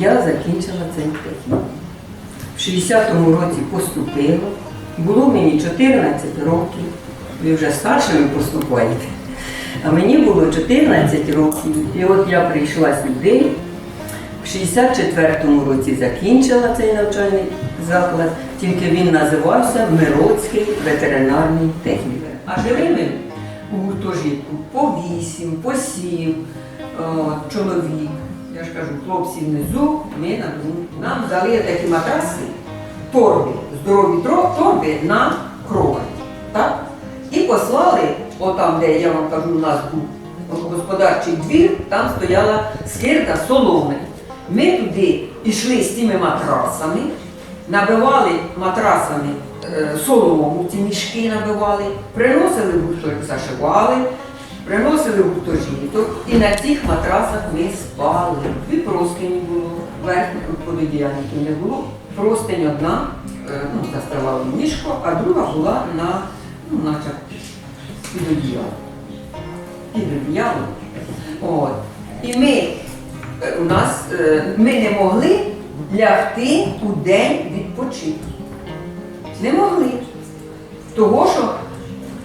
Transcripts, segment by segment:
я закінчила цей технікум. В 60-му році поступила. Було мені 14 років. Ви вже старшими поступаєте. А мені було 14 років. І от я прийшла сюди. В 64-му році закінчила цей навчальний заклад, тільки він називався Мироцький ветеринарний технікум. А жили ми у гуртожитку по 8, по 7 чоловік. Я ж кажу, хлопці внизу, ми на. Нам дали такі матраси, торби, здорові торби на. Так? І послали, отам, де я вам кажу, у нас був господарчий двір, там стояла скирта соломи. Ми туди йшли з тими матрасами, набивали матрасами е, солому, ці мішки набивали, приносили зашивали, приносили гуртожиток, і на цих матрасах ми спали. Дві простині було, верхніх пододіяльників не було. Простинь одна, е, ну, заставала мішко, а друга була на, ну, наче під одіялом. Під одіялом. От. І ми, е, у нас, е, ми не могли лягти у день відпочити. Не могли. Того, що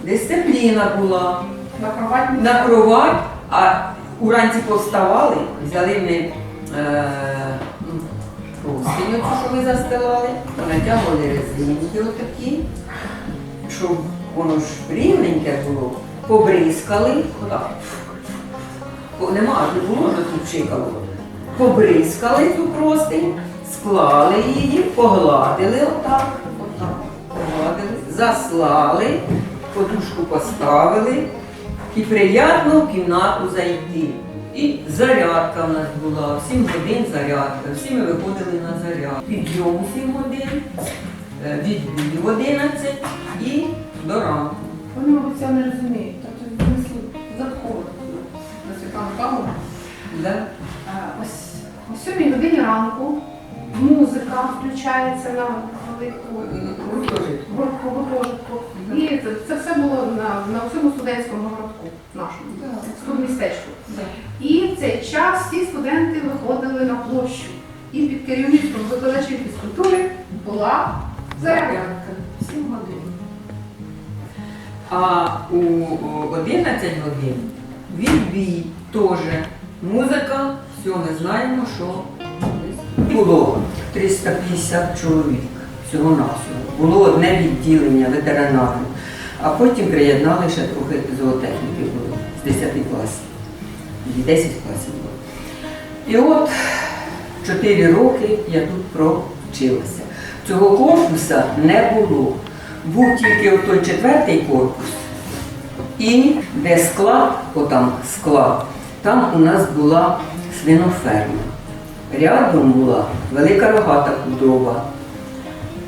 дисципліна була На кровать на кровать, а уранці повставали, взяли ми е, ну, простиню, цю, що ми застилали, натягували резинки отакі, щоб воно ж рівненьке було, побризкали, отак. Бо Нема, не було, що тут пшикало. Побризкали цю простинь, склали її, погладили отак, отак, погладили, заслали, подушку поставили і приємно в кімнату зайти. І зарядка в нас була, в 7 годин зарядка, всі ми виходили на зарядку. Підйом у 7 годин, е, відбій в 11 і до ранку. Вони, мабуть, цього не розуміють. Тобто додатково на Світлану Павловну. Да? Е, Ось о 7 годині ранку музика включається на велику Гуртожитку. І це, це все було на, на всьому студентському городку нашому, студмістечку. Да. І в цей час всі студенти виходили на площу. І під керівництвом викладачів фізкультури була зарядка. 7 годин. А у 11 годин відбій теж. Музика, все, ми знаємо, що було 350 чоловік всього навсього Було одне відділення ветеринарне, а потім приєднали ще трохи зоотехніки було з 10 класів. І 10 класів було. І от 4 роки я тут провчилася. Цього корпусу не було. Був тільки той четвертий корпус, і де склад, отам склад, там у нас була свиноферма. Рядом була велика рогата худоба.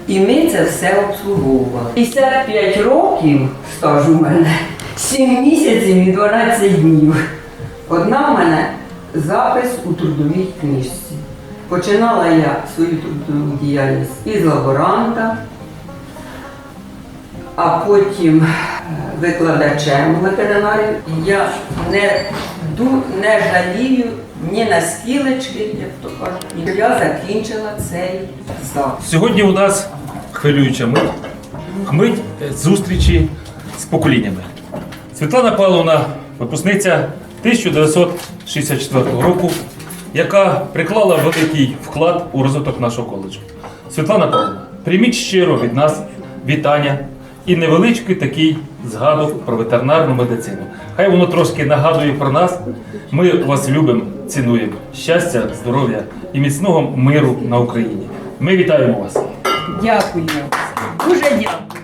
І ми це все обслуговували. 55 років стажу в мене, 7 місяців і 12 днів. Одна в мене запис у трудовій книжці. Починала я свою трудову діяльність із лаборанта, а потім викладачем ветеринарів. Я не, не жалію ні на скілечки, як то кажуть. Я закінчила цей заклад. Сьогодні у нас хвилююча мить, мить зустрічі з поколіннями. Світлана Павловна, випускниця 1964 року, яка приклала великий вклад у розвиток нашого коледжу. Світлана Павловна, прийміть щиро від нас вітання і невеличкий такий згадок про ветеринарну медицину. Хай воно трошки нагадує про нас. Ми вас любимо, цінуємо. Щастя, здоров'я і міцного миру на Україні. Ми вітаємо вас. Дякую. Дуже дякую.